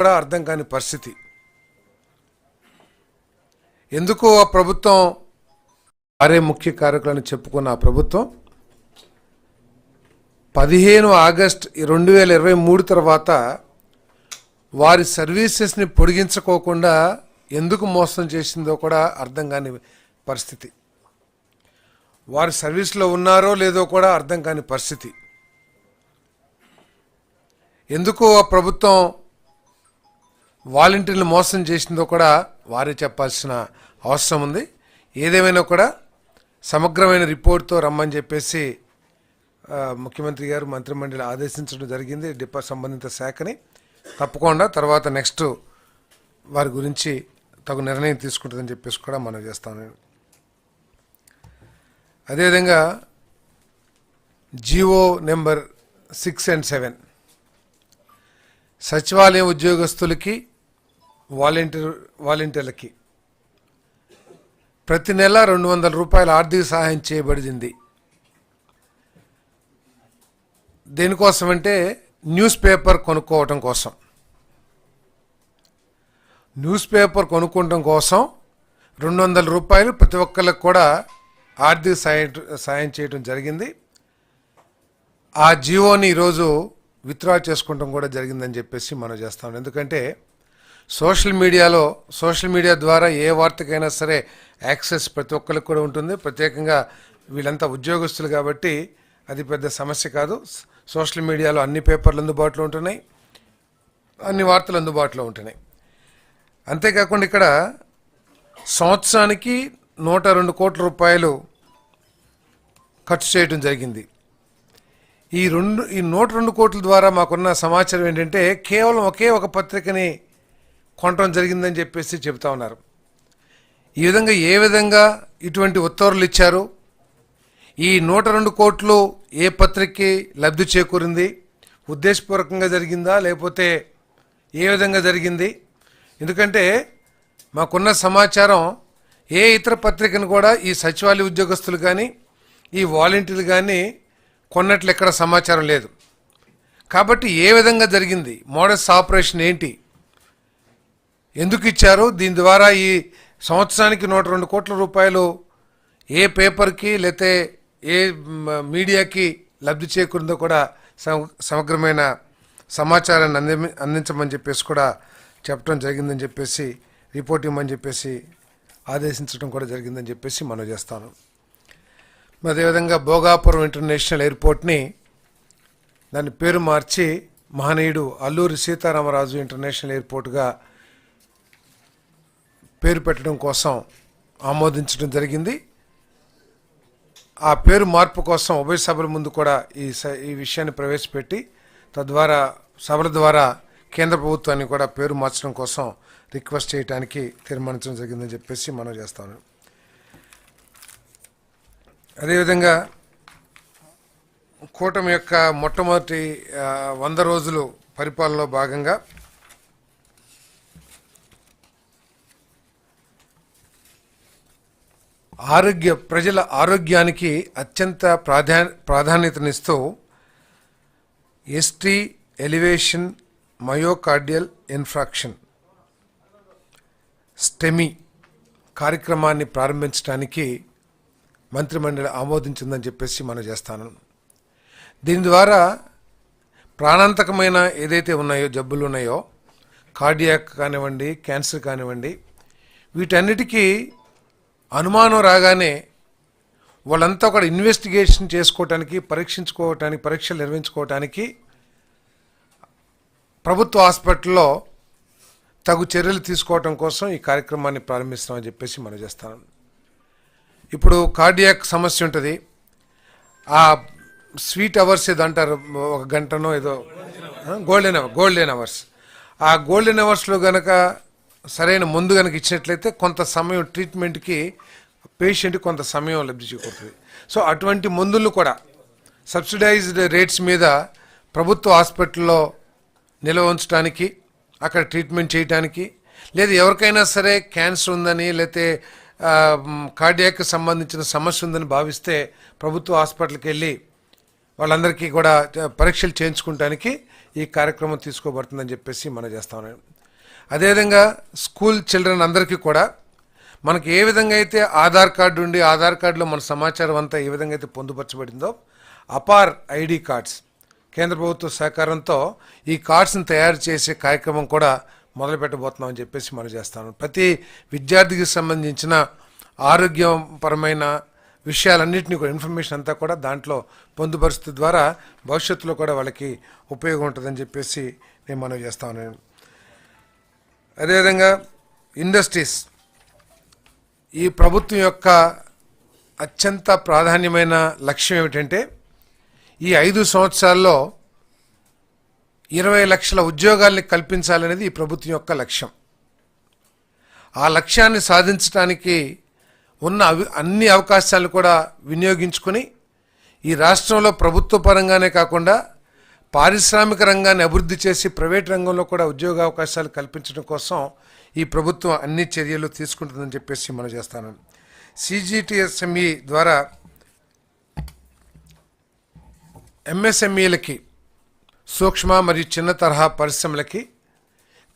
కూడా అర్థం కాని పరిస్థితి. ఎందుకు ఆ ప్రభుత్వం వారే ముఖ్య కారకులని చెప్పుకున్న ఆ ప్రభుత్వం? పదిహేను ఆగస్ట్ రెండు వేల ఇరవై మూడు తర్వాత వారి సర్వీసెస్ని పొడిగించుకోకుండా ఎందుకు మోసం చేసిందో కూడా అర్థం కాని పరిస్థితి. వారి సర్వీస్లో ఉన్నారో లేదో కూడా అర్థం కాని పరిస్థితి. ఎందుకు ఆ ప్రభుత్వం వాలంటీర్లు మోసం చేసిందో కూడా వారే చెప్పాల్సిన అవసరం ఉంది. ఏదేమైనా కూడా సమగ్రమైన రిపోర్ట్తో రమ్మని చెప్పేసి ముఖ్యమంత్రి గారు మంత్రిమండలి ఆదేశించడం జరిగింది డిపా సంబంధిత శాఖని. తప్పకుండా తర్వాత నెక్స్ట్ వారి గురించి తగు నిర్ణయం తీసుకుంటుందని చెప్పేసి కూడా మనం చేస్తాం. నేను అదేవిధంగా Jio number six and seven. సచివాలయం ఉద్యోగస్తులకి వాలంటీర్ వాలంటీర్లకి. ప్రతి నెల రెండు వందల రూపాయల ఆర్థిక సహాయం చేయబడింది. దేనికోసమంటే న్యూస్ పేపర్ కొనుక్కోవటం కోసం. న్యూస్ పేపర్ కొనుక్కోవటం కోసం రెండు వందల రూపాయలు ప్రతి ఒక్కరికి కూడా ఆర్థిక సాయం సాయం చేయటం జరిగింది. ఆ జీవోని ఈరోజు విత్డ్రా చేసుకోవటం కూడా జరిగిందని చెప్పేసి మనం చేస్తాం ఎందుకంటే సోషల్ మీడియాలో సోషల్ మీడియా ద్వారా ఏ వార్తకైనా సరే యాక్సెస్ ప్రతి ఒక్కరికి కూడా ఉంటుంది. ప్రత్యేకంగా వీళ్ళంతా ఉద్యోగస్తులు కాబట్టి అది పెద్ద సమస్య కాదు. సోషల్ మీడియాలో అన్ని పేపర్లు అందుబాటులో ఉంటున్నాయి. అన్ని వార్తలు అందుబాటులో ఉంటున్నాయి. అంతేకాకుండా ఇక్కడ సంవత్సరానికి నూట రెండు కోట్ల రూపాయలు ఖర్చు చేయడం జరిగింది. ఈ రెండు ఈ నూట రెండు కోట్ల ద్వారా మాకున్న సమాచారం ఏంటంటే కేవలం ఒకే ఒక పత్రికని కొనటం జరిగిందని చెప్పేసి చెబుతా ఉన్నారు. ఈ విధంగా ఏ విధంగా ఇటువంటి ఉత్తర్వులు ఇచ్చారు? ఈ నూట రెండు కోట్లు ఏ పత్రికకి లబ్ధి చేకూరింది? ఉద్దేశపూర్వకంగా జరిగిందా? లేకపోతే ఏ విధంగా జరిగింది? ఎందుకంటే మాకున్న సమాచారం ఏ ఇతర పత్రికను కూడా ఈ సచివాలయ ఉద్యోగస్తులు కానీ ఈ వాలంటీర్లు కానీ కొన్నట్లు ఎక్కడ సమాచారం లేదు. కాబట్టి ఏ విధంగా జరిగింది? మోడస్ ఆపరేషన్ ఏంటి? ఎందుకు ఇచ్చారు? దీని ద్వారా ఈ సంవత్సరానికి నూట రెండు కోట్ల రూపాయలు ఏ పేపర్కి లేతే ఏ మీడియాకి లబ్ధి చేకూరిందో కూడా సమ- సమగ్రమైన సమాచారాన్ని అంది అందించమని చెప్పేసి కూడా చెప్పడం జరిగిందని చెప్పేసి రిపోర్ట్ ఇవ్వమని చెప్పేసి ఆదేశించడం కూడా జరిగిందని చెప్పేసి మనం చేస్తాను. అదేవిధంగా భోగాపురం ఇంటర్నేషనల్ ఎయిర్పోర్ట్ని దాని పేరు మార్చి మహనీయుడు అల్లూరి సీతారామరాజు ఇంటర్నేషనల్ ఎయిర్పోర్ట్గా పేరు పెట్టడం కోసం ఆమోదించడం జరిగింది. ఆ పేరు మార్పు కోసం ఉభయ సభల ముందు కూడా ఈ స- ఈ విషయాన్ని ప్రవేశపెట్టి తద్వారా సభల ద్వారా కేంద్ర ప్రభుత్వాన్ని కూడా పేరు మార్చడం కోసం రిక్వెస్ట్ చేయడానికి తీర్మానించడం జరిగిందని చెప్పేసి మనం చేస్తాను అదేవిధంగా కూటమి యొక్క మొట్టమొదటి వంద రోజులు పరిపాలనలో భాగంగా ఆరోగ్య ప్రజల ఆరోగ్యానికి అత్యంత ప్రాధా ప్రాధాన్యతనిస్తూ ST elevation myocardial infarction STEMI కార్యక్రమాన్ని ప్రారంభించడానికి మంత్రిమండలి ఆమోదించిందని చెప్పేసి మనం చేస్తాను. దీని ద్వారా ప్రాణాంతకమైన ఏదైతే ఉన్నాయో జబ్బులు ఉన్నాయో కార్డియాక్ కానివ్వండి క్యాన్సర్ కానివ్వండి వీటన్నిటికీ అనుమానం రాగానే వాళ్ళంతా ఒక ఇన్వెస్టిగేషన్ చేసుకోవటానికి పరీక్షించుకోవటానికి పరీక్షలు నిర్వహించుకోవటానికి ప్రభుత్వ హాస్పిటల్లో తగు చర్యలు తీసుకోవటం కోసం ఈ కార్యక్రమాన్ని ప్రారంభిస్తామని చెప్పేసి మనం చేస్తాను ఇప్పుడు కార్డియాక్ సమస్య ఉంటుంది. ఆ స్వీట్ అవర్స్ ఏదో అంటారు ఒక గంటనో ఏదో గోల్డెన్ అవర్ గోల్డెన్ అవర్స్ ఆ గోల్డెన్ అవర్స్లో కనుక సరైన మందు కనుక ఇచ్చినట్లయితే కొంత సమయం ట్రీట్మెంట్కి పేషెంట్ కొంత సమయం లబ్ధి చేకూరుతుంది. సో అటువంటి మందులు కూడా సబ్సిడైజ్డ్ రేట్స్ మీద ప్రభుత్వ హాస్పిటల్లో నిల్వ ఉంచడానికి అక్కడ ట్రీట్మెంట్ చేయడానికి లేదు ఎవరికైనా సరే క్యాన్సర్ ఉందని లేతే కార్డియాక్ సంబంధించిన సమస్య ఉందని భావిస్తే ప్రభుత్వ హాస్పిటల్కి వెళ్ళి వాళ్ళందరికీ కూడా పరీక్షలు చేయించుకోవటానికి ఈ కార్యక్రమం తీసుకోబడుతుందని చెప్పేసి మనం చేస్తా అదేవిధంగా స్కూల్ చిల్డ్రన్ అందరికీ కూడా మనకి ఏ విధంగా అయితే ఆధార్ కార్డు ఉండి ఆధార్ కార్డులో మన సమాచారం అంతా ఏ విధంగా అయితే పొందుపరచబడిందో అపార్ ఐడి కార్డ్స్ కేంద్ర ప్రభుత్వ సహకారంతో ఈ కార్డ్స్ని తయారు చేసే కార్యక్రమం కూడా మొదలు పెట్టబోతున్నామని చెప్పేసి మనం చేస్తాను. ప్రతి విద్యార్థికి సంబంధించిన ఆరోగ్యపరమైన విషయాలన్నింటినీ కూడా ఇన్ఫర్మేషన్ అంతా కూడా దాంట్లో పొందుపరుస్తు ద్వారా భవిష్యత్తులో కూడా వాళ్ళకి ఉపయోగం ఉంటుందని చెప్పేసి నేను మనం చేస్తాను అదేవిధంగా ఇండస్ట్రీస్ ఈ ప్రభుత్వం యొక్క అత్యంత ప్రాధాన్యమైన లక్ష్యం ఏమిటంటే ఈ ఐదు సంవత్సరాల్లో ఇరవై లక్షల ఉద్యోగాల్ని కల్పించాలనేది ఈ ప్రభుత్వం యొక్క లక్ష్యం. ఆ లక్ష్యాన్ని సాధించడానికి ఉన్న అవి అన్ని అవకాశాలను కూడా వినియోగించుకొని ఈ రాష్ట్రంలో ప్రభుత్వ పరంగానే కాకుండా పారిశ్రామిక రంగాన్ని అభివృద్ధి చేసి ప్రైవేట్ రంగంలో కూడా ఉద్యోగ అవకాశాలు కల్పించడం కోసం ఈ ప్రభుత్వం అన్ని చర్యలు తీసుకుంటుందని చెప్పేసి మనం చేస్తాను. సిజిటిఎస్ఎంఈ ద్వారా ఎంఎస్ఎంఈలకి సూక్ష్మ మరియు చిన్న తరహా పరిశ్రమలకి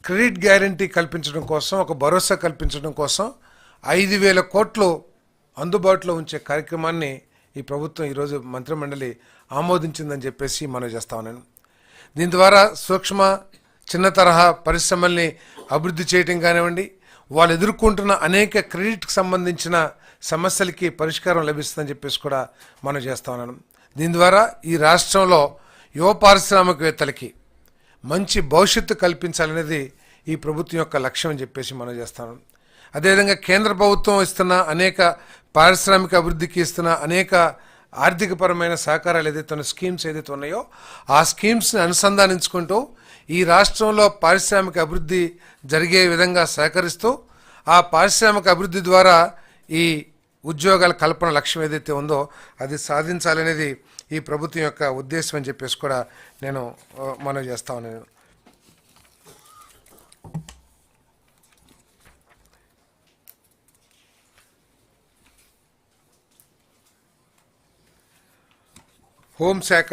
క్రెడిట్ గ్యారంటీ కల్పించడం కోసం ఒక భరోసా కల్పించడం కోసం ఐదు వేల కోట్లు అందుబాటులో ఉంచే కార్యక్రమాన్ని ఈ ప్రభుత్వం ఈరోజు మంత్రిమండలి ఆమోదించిందని చెప్పేసి మనం చేస్తా ఉన్నాను దీని ద్వారా సూక్ష్మ చిన్న తరహా పరిశ్రమల్ని అభివృద్ధి చేయటం కానివ్వండి వాళ్ళు ఎదుర్కొంటున్న అనేక క్రెడిట్కి సంబంధించిన సమస్యలకి పరిష్కారం లభిస్తుందని చెప్పేసి కూడా మనం చేస్తా ఉన్నాను దీని ద్వారా ఈ రాష్ట్రంలో యువ పారిశ్రామికవేత్తలకి మంచి భవిష్యత్తు కల్పించాలనేది ఈ ప్రభుత్వం యొక్క లక్ష్యం అని చెప్పేసి మనం చేస్తాను అదేవిధంగా కేంద్ర ప్రభుత్వం ఇస్తున్న అనేక పారిశ్రామిక అభివృద్ధికి ఇస్తున్న అనేక ఆర్థికపరమైన సహకారాలు ఏదైతే ఉన్న స్కీమ్స్ ఏదైతే ఉన్నాయో ఆ స్కీమ్స్ని అనుసంధానించుకుంటూ ఈ రాష్ట్రంలో పారిశ్రామిక అభివృద్ధి జరిగే విధంగా సహకరిస్తూ ఆ పారిశ్రామిక అభివృద్ధి ద్వారా ఈ ఉద్యోగాల కల్పన లక్ష్యం ఏదైతే ఉందో అది సాధించాలనేది ఈ ప్రభుత్వం యొక్క ఉద్దేశం అని చెప్పేసి కూడా నేను మనం మనవి చేస్తా ఉన్నాను. హోంశాఖ